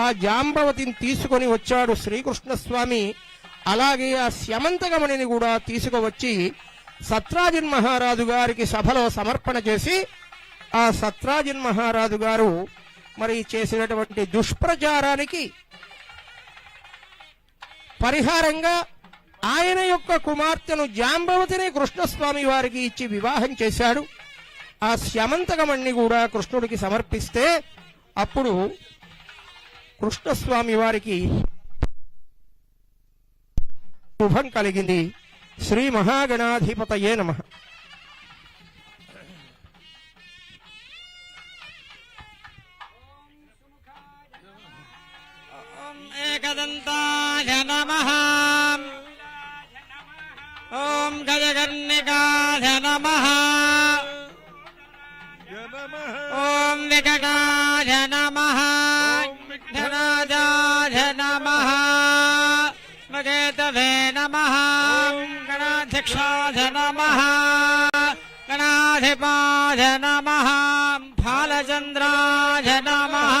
ఆ జాంబవతిని తీసుకొని వచ్చాడు శ్రీకృష్ణ స్వామి అలాగే ఆ స్యమంతగమణిని కూడా తీసుకువచ్చి సత్రాజిన్ మహారాజు గారికి సభలో సమర్పణ చేసి ఆ సత్రాజిన్ మహారాజు గారు మరి చేసినటువంటి దుష్ప్రచారానికి పరిహారంగా ఆయన యొక్క కుమార్తెను జాంబవతిని కృష్ణస్వామి వారికి ఇచ్చి వివాహం చేశాడు. ఆ శమంతకమణ్ణి కూడా కృష్ణుడికి సమర్పిస్తే అప్పుడు కృష్ణస్వామి వారికి శుభం కలిగింది శ్రీ మహాగణాధిపతయే నమ ఏకదంతాయ నమ ఓం గజగర్ణికాయ నమ ఓం వికటాయ నమ नमः। गणाधिपाध नमः। फालचन्द्राय नमः।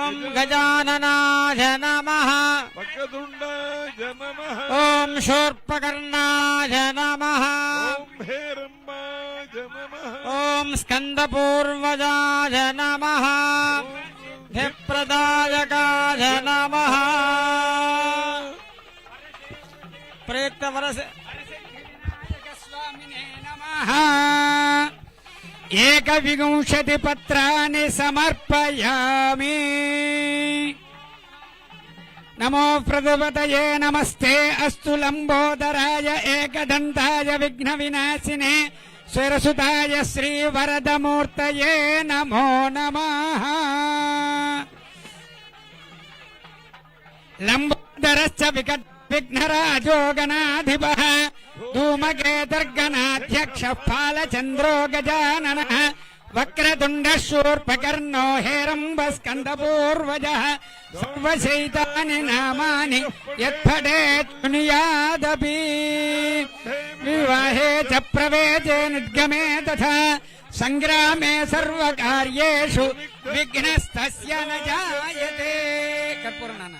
ओम गजाननाय नमः। ओम शूर्पकर्णाय नमः। ओम स्कन्दपूर्वजाय नमः। धिप्रदायकाय नमः। प्रयुक्तवरसे ఏకవింశతి పత్రాన్ని సమర్పయామి. నమో ప్రజపతయే నమస్తే అస్తు లంబోదరాయ ఏకదంతాయ విఘ్న వినాశినే స్వరసుతాయ శ్రీ వరదమూర్తయే నమో నమ. లంబోదరశ్చ వికట్ धूमकेतर्गणाध्यक्षः फालचन्द्रो गजाननः वक्रतुण्डः शूर्पकर्णो हेरम्बस्कन्दपूर्वजः सर्वशैतानि नामानि यत्फटेत् शृणुयादपि विवाहे च प्रवेशे निर्गमे तथा सङ्ग्रामे सर्वकार्येषु विघ्नस्तस्य न जायते कर्पूरनाना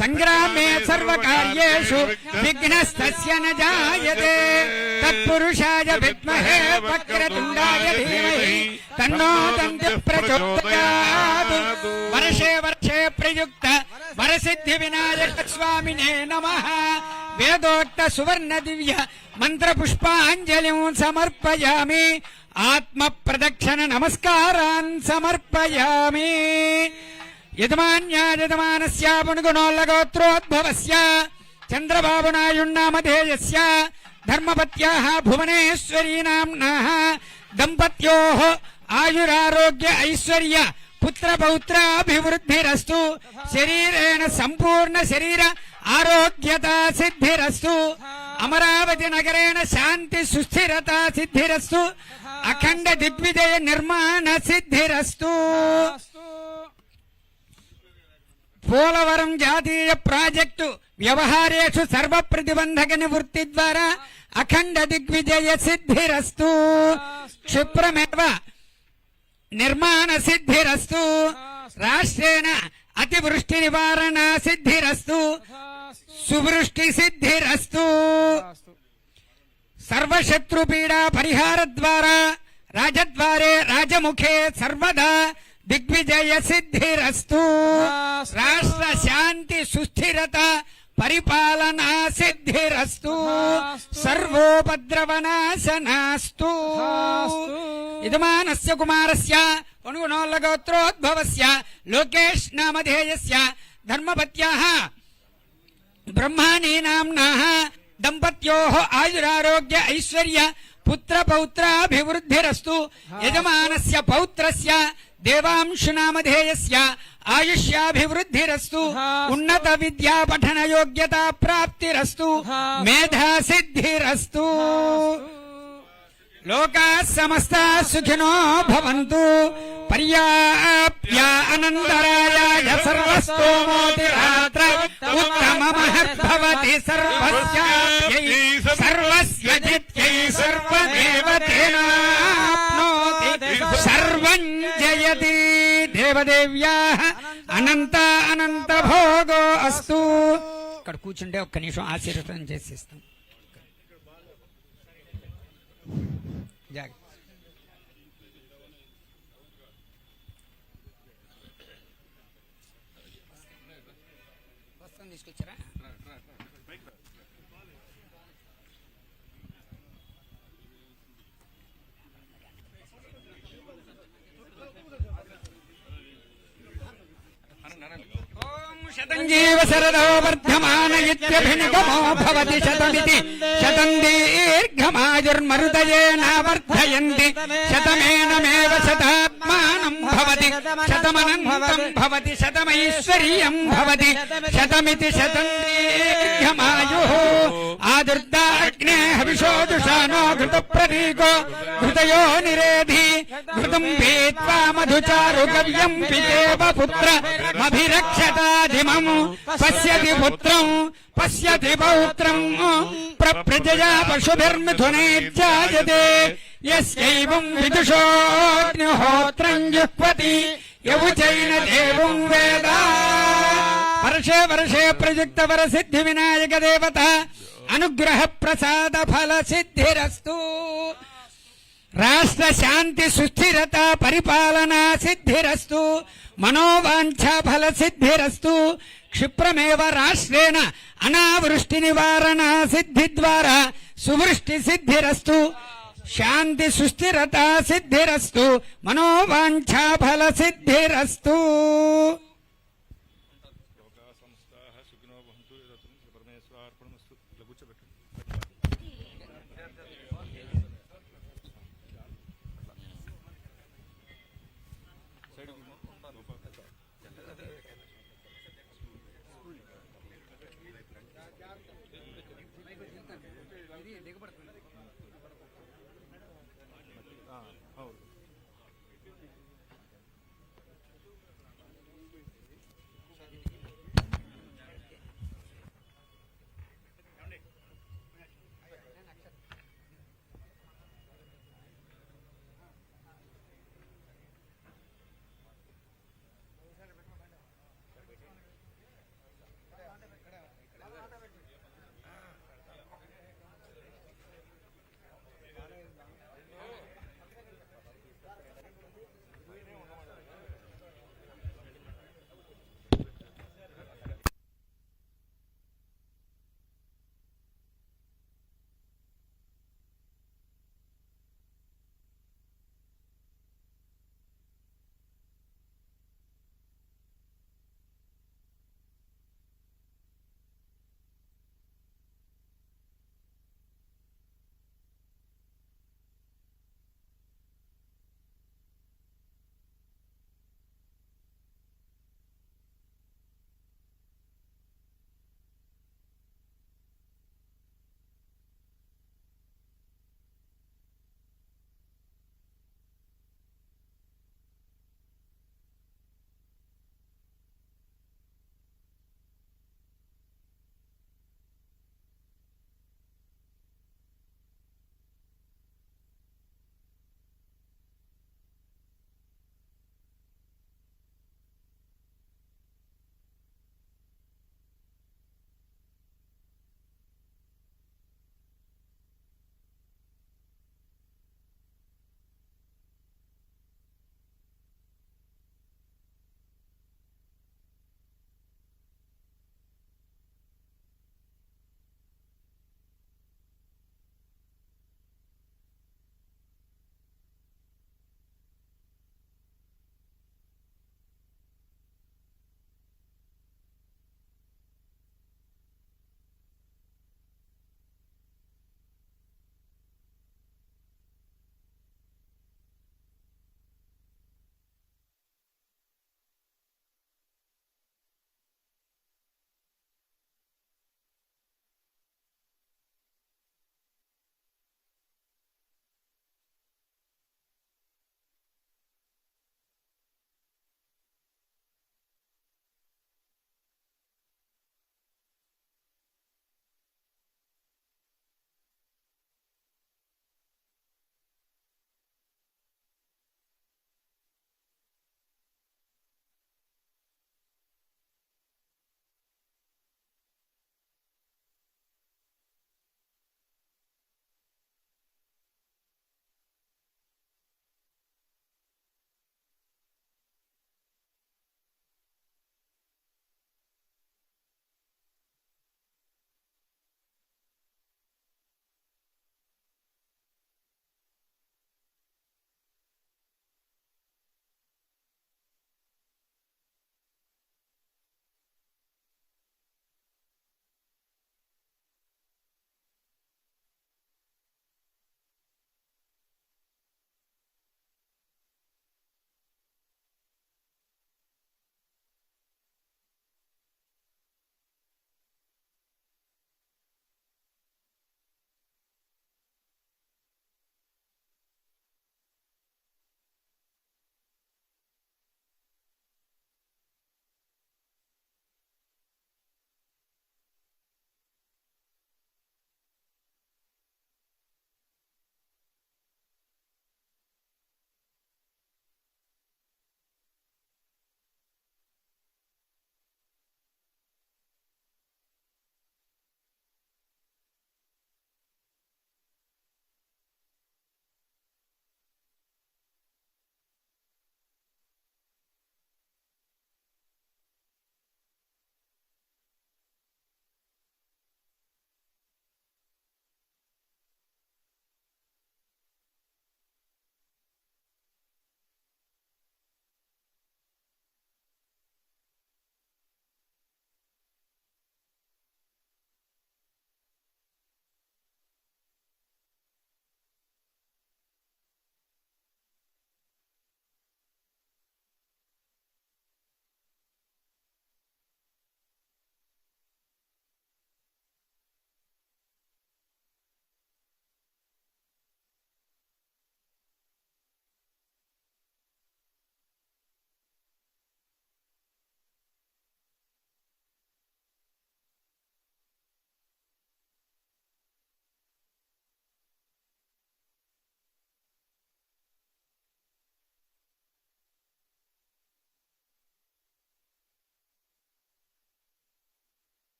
సంగ్రామే సర్వకార్యేషు విఘ్నస్తస్య జాయతే తత్పురుషాయ విద్మహే వక్రతుండాయ ధీమహి తన్నో దంతి ప్రచోదయాత్. వర్షే వర్షే ప్రయుక్త వరసిద్ధి వినాయక స్వామినే నమ. వేదోక్త సువర్ణ దివ్య మంత్ర పుష్పాంజలి సమర్పయామి. ఆత్మ ప్రదక్షిణ నమస్కారాన్ సమర్పయామి. యజమాన్యా చంద్రబాబునాయుణ్ణామధేయస్య ధర్మపత్యాः భువనేశ్వరీ నామ్నాः దంపత్యోः ఆయురారోగ్య ఐశ్వర్య పుత్రపౌత్రాభివృద్ధిరస్తు శరీరేణ సంపూర్ణ శరీర ఆరోగ్యత సిద్ధిరస్తు అమరావతి నగరేణ శాంతి సుస్థిరత సిద్ధిరస్తు అఖండ దిగ్విజయ నిర్మాణ సిద్ధిరస్తు. పోలవరం జాతీయ ప్రాజెక్టు వ్యవహారేషు సర్వ ప్రతిబంధక నివృత్తి ద్వారా అఖండ దిగ్విజయ సిద్ధిరస్తు. క్షిప్రమేవ నిర్మాణ సిద్ధిరస్తు. రాష్ట్రేణ అతివృష్టి నివారణ సిద్ధిరస్తు. సువృష్టి సిద్ధిరస్తు. సర్వశత్రు పీడా పరిహార ద్వారా రాజద్వారే రాజముఖే సర్వదా దిగ్విజయ సిద్ధిరస్తు. రాష్ట్ర శాంతి సుస్థిరత పరిపాలనా సిద్ధిరస్తు. సర్వోపద్రవనాశనాస్తు. యజమానస్య కుమారస్య అనుగుణోల్లగోత్రోద్భవస్య లోకేష్ నామధేయస్య ధర్మపత్యాః బ్రహ్మాణీనాంనాః దంపత్యోః ఆయురారోగ్య ఐశ్వర్య పుత్ర పౌత్రాభివృద్ధిరస్తు యజమానస్య పౌత్రస్య దేవాంశునామధేయస్య ఆయుష్యాభివృద్ధిరస్తు ఉన్నత విద్యా పఠన యోగ్యతా ప్రాప్తిరస్తు మేధా సిద్ధిరస్తు లోకా సమస్త సుఖినో భవంతు. పర్యాప్య అనంతరాయ సర్వస్తోమోతి రాత్ర. ఉత్తమ మహద్భవతి సర్వస్యాప్యై సర్వస్య జిత్యై సర్వదేవతేనాప్నోతి సర్వం జయతి. దేవదేవ్యాః అనంత అనంత భోగో అస్తు. ఇక్కడ కూర్చుంటే ఒక్క నిమిషం ఆశీర్వదం చేసేస్తాం. జాగ్రత్త. శతం జీవ శరదో వర్ధమాన ఇత్యభినిగమో భవతి శతమితి శతం దీర్ఘమాయుర్మరుదయేనావర్ధయంతి శతమేనమేవ శతాత్మానం భవతి శతమనంతం భవతి శతమైశ్వర్యం భవతి శతమితి శతం దీర్ఘ मह्यमायुः आदृताग्ने हविषोदुषानो घृतप्रतीको घृतयो निरेधि घृतम् पीत्वा मधुचारुगव्यम् पितेव पुत्रमभिरक्षताधिमम् पश्यति पुत्र, पश्यति पौत्रम् प्रप्रजया पशुभिर्मिथुनेत्याजते यस्यैवम् विदुषोऽग्निहोत्रम् जुह्वति यवचैन देवम् वेदा। వర్షే వర్షే ప్రయుక్త వర సిద్ధి వినాయక దేవత. అనుగ్రహ ప్రసాద ఫల సిద్ధిరస్తు. రాష్ట్ర శాంతి సుస్థిరత పరిపాలన సిద్ధిరస్తు. మనోవాంఛ ఫల సిద్ధిరస్తు. క్షిప్రమేవ రాష్ట్రేణ అనావృష్టి నివారణ సిద్ధి ద్వారా సువృష్టి సిద్ధిరస్తు. శాంతి సుస్థిరత సిద్ధిరస్తు. మనోవాంఛ ఫల సిద్ధిరస్తు.